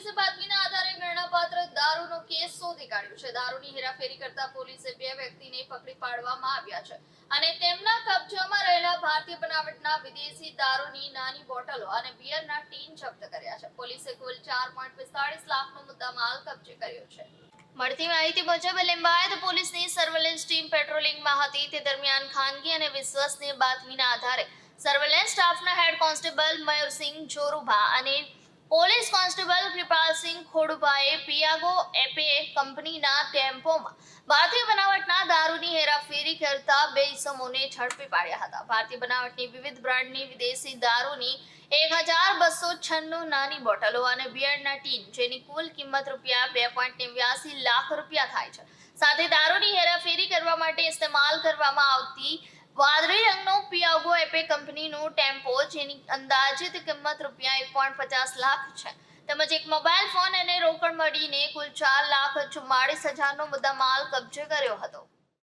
પોલીસે બાતમીના આધારે ગણનાપાત્ર દારૂનો કેસ શોધી કાઢ્યો છે. દારૂની હેરાફેરી કરતા પોલીસે બે વ્યક્તિને પકડી પાડવામાં આવ્યા છે અને તેમના કબજામાં રહેલા ભારતીય બનાવટના વિદેશી દારૂની નાની બોટલો અને બિયરના ટીન જપ્ત કર્યા છે. પોલીસે કુલ ચાર પોઈન્ટ પિસ્તાળીસ લાખનો મુદ્દામાલ કબજે કર્યો છે. મળતી માહિતી મુજબ લિંબાયત પોલીસની સર્વેલન્સ ટીમ પેટ્રોલિંગમાં હતી. તે દરમિયાન ખાનગી અને વિશ્વસનીય બાતમીના આધારે સર્વેલન્સ સ્ટાફના હેડ કોન્સ્ટેબલ મયુરસિંહ જોરુભા અને ખોડુભાએ પિયાગો એપે કંપનીના ટેમ્પોમાં ભારતીય બનાવટના દારૂની હેરાફેરી કરતા બે ઇસમોને ઝડપી પાડ્યા હતા. ભારતીય બનાવટની વિવિધ બ્રાન્ડની વિદેશી દારૂની એક હજાર બસો છન્નું નાની બોટલો અને બિયરના ટીન, જેની કુલ કિંમત રૂપિયા બે પોઈન્ટ નેવ્યાસી લાખ રૂપિયા થાય છે. સાથે દારૂની હેરાફેરી કરવા માટે ઇસ્તેમાલ કરવામાં આવતી વાદળી રંગનો પિયાગો એપે કંપનીનું ટેમ્પો, જેની અંદાજિત કિંમત રૂપિયા એક પોઈન્ટ પચાસ લાખ છે. તેમજ એક મોબાઈલ ફોન અને રોકડ મળીને કુલ ચાર લાખ ચુમ્માળીસ હજારનો મુદ્દામાલ કબજે કર્યો હતો.